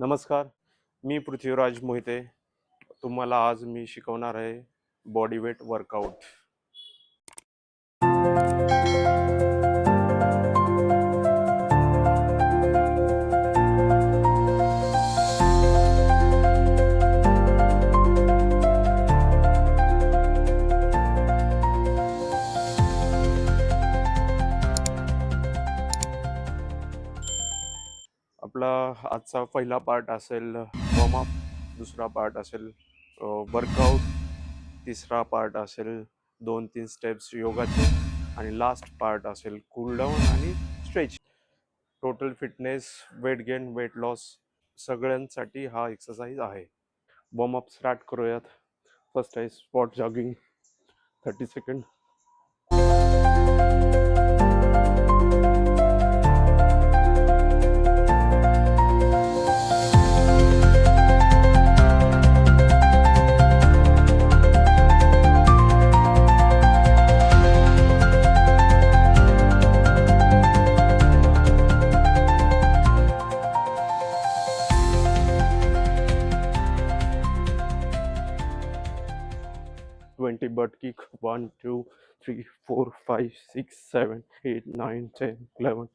नमस्कार मी पृथ्वीराज मोहिते. तुम्हाला आज मी शिकवणार आहे बॉडी वेट वर्कआउट. आपला आजचा पहिला पार्ट असेल वॉर्मअप दुसरा पार्ट असेल वर्कआउट तिसरा पार्ट असेल दोन तीन स्टेप्स योगाचे आणि लास्ट पार्ट असेल कूलडाऊन आणि stretch total fitness weight gain weight loss सगळ्यांसाठी हा एक्सरसाइज आहे. वॉर्मअप स्टार्ट करूयात. फर्स्ट आहे spot jogging thirty second 20 butt kick 1 2 3 4 5 6 7 8 9 10 11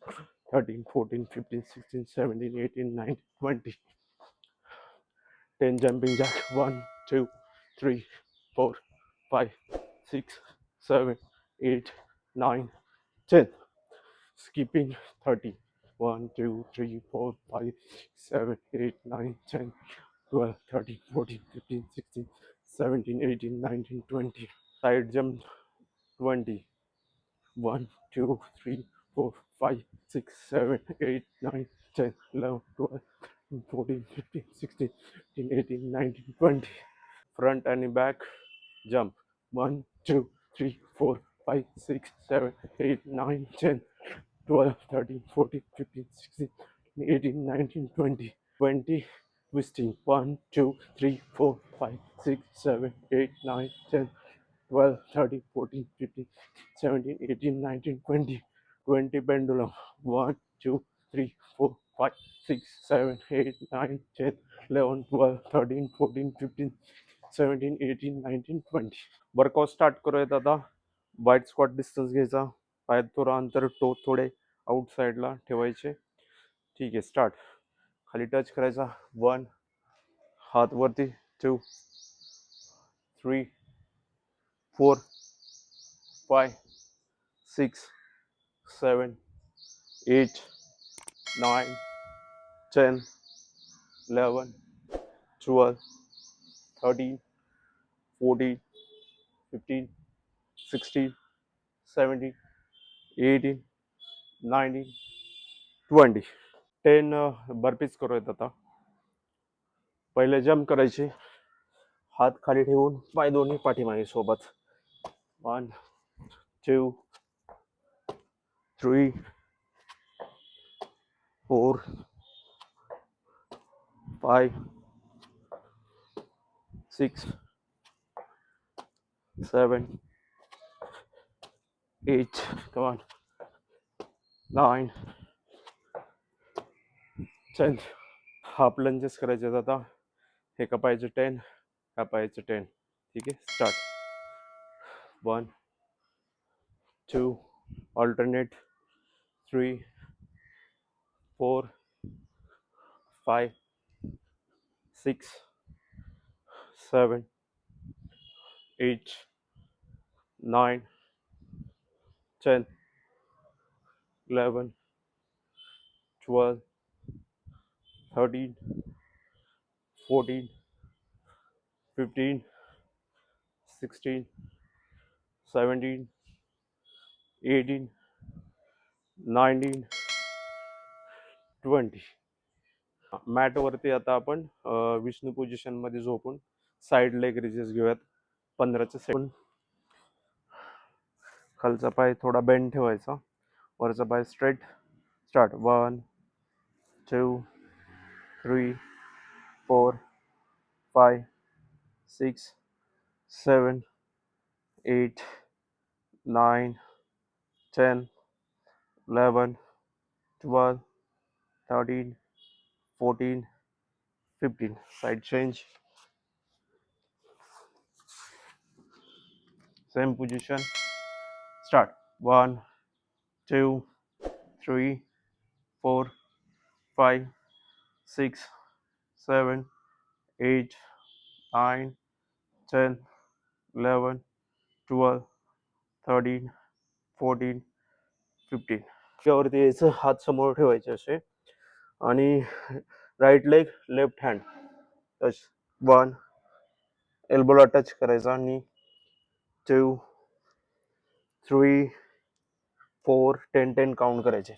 13 14 15 16 17 18 19 20 10 jumping jack 1 2 3 4 5 6 7 8 9 10 skipping 30 1 2 3 4 5 7 8 9 10 12 13 14 15 16 17 18 19 20 side jump 20 1 2 3 4 5 6 7 8 9 10 11 12 14 15 16 17 18 19 20 front and back jump. 1 2 3 4 5 6 7 8 9 10 12 13 14 15 16 18 19 20 20 twisting. 1 2 3 4 5 6 7 8 9 10 12 13 14 15 17 18 19 20 20 pendulum. 1 2 3 4 5 6 7 8 9 10 11 12 13 14 15 17 18 19 20 workout start करूयात आता white squat distance घ्यायचा. पायात थोडं अंतर टो थोडे आउट साईडला ठेवायचे. ठीक आहे स्टार्ट खाली टच करायचा. वन हात वरती. Two three four five six seven eight nine ten eleven twelve thirteen fourteen fifteen sixteen seventeen eighteen nineteen twenty ten burpees करूयात आता पहिले जम्प करायचे हात खाली ठेवून पाय दोन्ही पाठीमागे सोबत. One two three four five six seven eight come on nine ten half lunges करायचे आता. हे कपायचे टेन कापायचे टेन ठीक है? Start one two alternate three four five six seven eight nine ten eleven twelve thirteen fourteen fifteen sixteen seventeen eighteen nineteen twenty मॅटवरती आता आपण विष्णू पोझिशनमध्ये झोपून साईड लेग रिजेस घेऊयात. पंधराच्या सेकंड खालचा पाय थोडा बेंड ठेवायचा. वरचा पाय straight start one two three four five six, seven, eight, nine, ten, eleven, twelve, thirteen, fourteen, fifteen. Side change. Same position. Start. One, two, three, four, five, six, seven, eight. Nine ten eleven twelve thirteen fourteen fifteen यावरती यायचं हात समोर ठेवायचे असे. आणि right leg left hand touch one एल्बोला touch करायचा. आणि two three four ten ten count करायचे.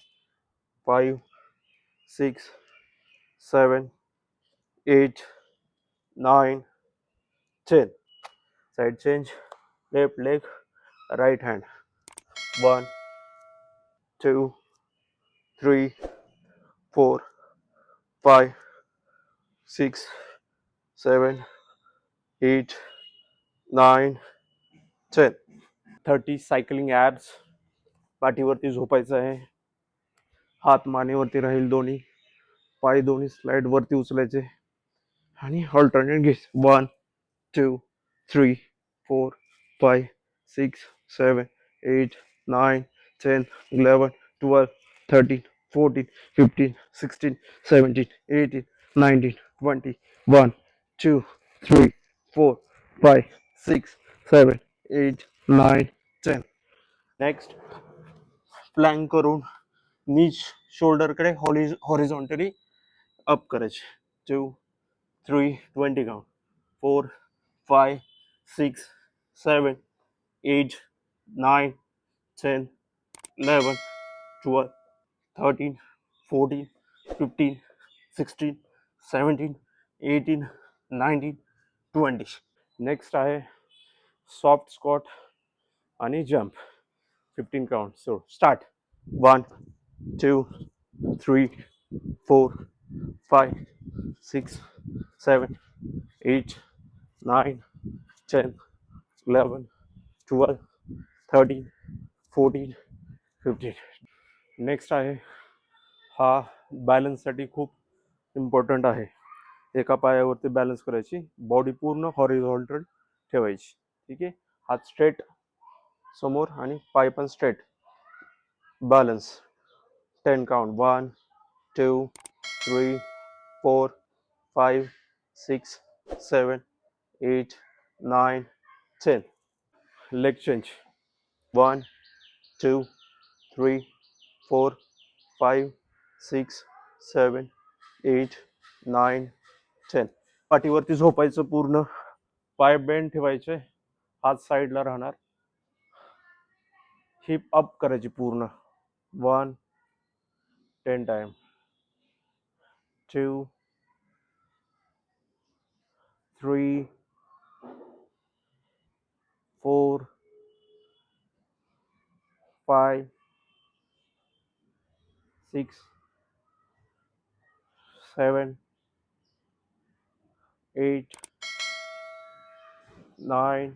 Five six seven eight nine ten side change left leg right hand one two three four five six seven eight nine ten thirty cycling abs पाठीवरती झोपायचं आहे हात मानेवरती राहील दोन्ही पाय दोन्ही slide वरती उचलायचे आणि alternate घ्यायचे one two three four five six seven eight nine ten eleven twelve thirteen fourteen fifteen sixteen seventeen eighteen nineteen twenty one two three four five six seven eight nine ten next plan करून नीच शोल्डरकडे हॉलिज horizontally up करायचे two three twenty count four five six seven eight nine ten eleven twelve thirteen fourteen fifteen sixteen seventeen eighteen nineteen twenty next आहे soft Scott आणि jump fifteen count so start one two three four five six seven eight nine ten eleven twelve thirteen fourteen fifteen next आहे, हा बॅलन्ससाठी खूप important आहे. एका पायावरती balance करायची body पूर्ण हॉरिझॉन्टल ठेवायची. ठीक आहे? हात स्ट्रेट समोर आणि पाय पण straight balance ten count one two three four five six seven eight nine ten leg change one two three four five six seven eight nine ten पाठीवरती झोपायचं पूर्ण. पाय बेंड ठेवायचे. हात साईडला राहणार. हिप अप करायची पूर्ण. One ten time two three four five six seven eight nine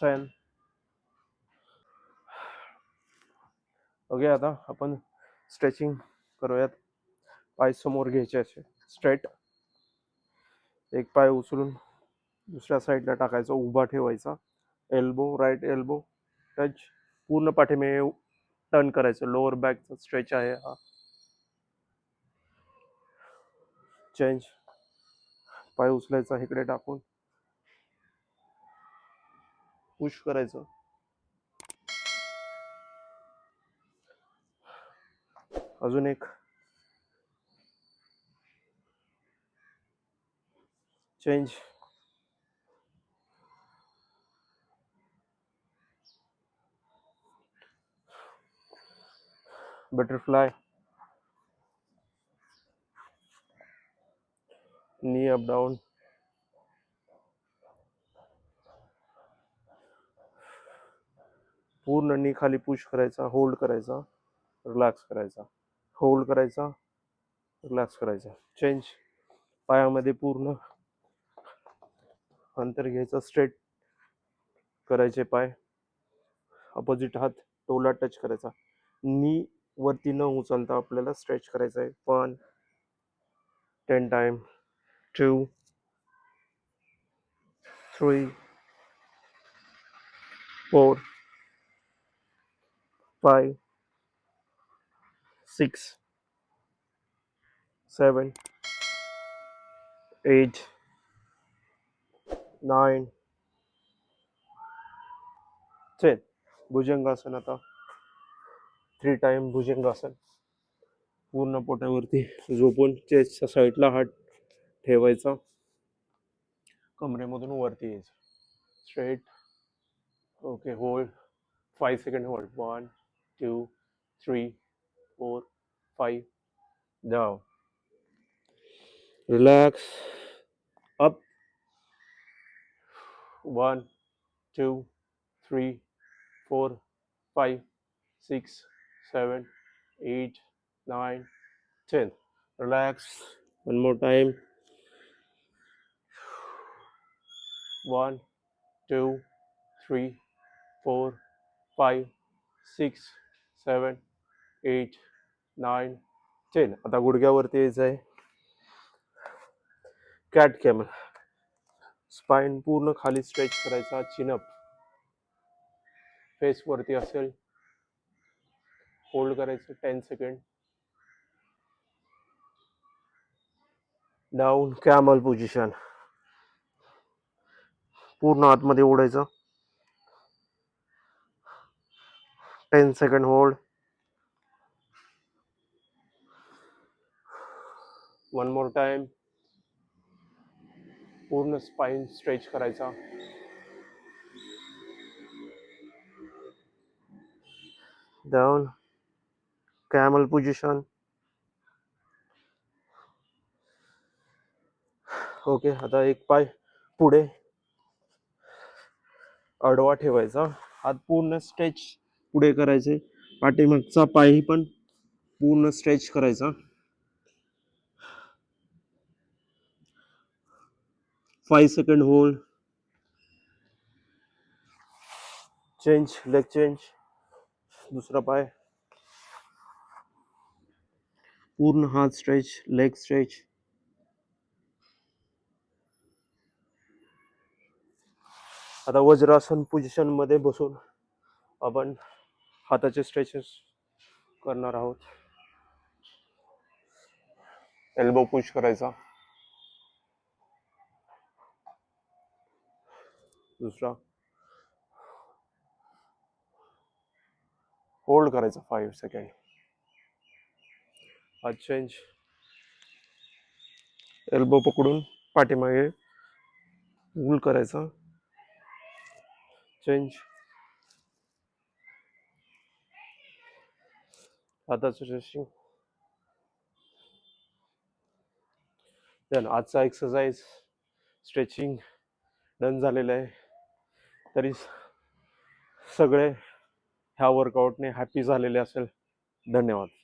ten okay आता आपण स्ट्रेचिंग करूयात. पाय समोर घ्यायचे असे. स्ट्रेट एक पाय उचलून दुसऱ्या साईडला टाकायचा उभा ठेवायचा. एल्बो राईट एल्बो टच पूर्ण पाठीमे टर्न करायचं. लोअर बॅकचा स्ट्रेच आहे हा. चेंज पाय उचलायचा इकडे टाकून. पुश करायचं. अजून एक. Change butterfly knee up down. पूर्ण नी खाली पुश करायचा होल्ड करायचा रिलॅक्स करायचा. होल्ड करायचा रिलॅक्स करायचा. चेंज पायामध्ये पूर्ण अंतर घ्यायचं स्ट्रेट करायचे पाय. अपोजिट हात टोला टच करायचा. नी वरती न उचलता आपल्याला स्ट्रेच करायचा आहे. पण 10 time. 2 3 4 5 6 7 8 9 10 भुजंगासन आता. थ्री टाइम भुजंगासन पूर्ण पोटावरती झोपून चेस्टच्या साईडला हात ठेवायचा. कमरेमधून वरती यायचं. Straight okay hold five second hold one two three four five down relax up one two three four five six seven eight nine, ten. Relax. One more time. One, two, three, four, five, six, seven, eight, nine, ten. आता गुडघ्यावरती यायचं आहे cat camel spine पूर्ण खाली stretch करायचा chin-up face वरती असेल hold करायचं ten second down camel position पूर्ण आतमध्ये ओढायचं. Ten second hold one more time पूर्ण स्पाइन स्ट्रेच करायचा. Down camel position. ओके आता एक पाय पुढे. आडवा ठेवायचा. हात पूर्ण स्ट्रेच पुढे करायचे. पाठीमागचा पायही पण पूर्ण स्ट्रेच करायचा. Five second hold change leg change दुसरा पाय. पूर्ण हात स्ट्रेच लेग स्ट्रेच आता वज्रासन पोझिशनमध्ये बसून आपण हाताचे स्ट्रेचेस करणार आहोत. एल्बो पुश करायचा. दुसरा. होल्ड करायचा फाईव्ह सेकंड हात चेंज एल्बो पकडून पाठीमागे उल करायचा. चेंज हाताचं स्ट्रेचिंग देन आजचा एक्सरसाइज स्ट्रेचिंग डन झालेलं आहे. तरी सगळे ह्या वर्कआउटने हॅपी झालेले असेल. धन्यवाद.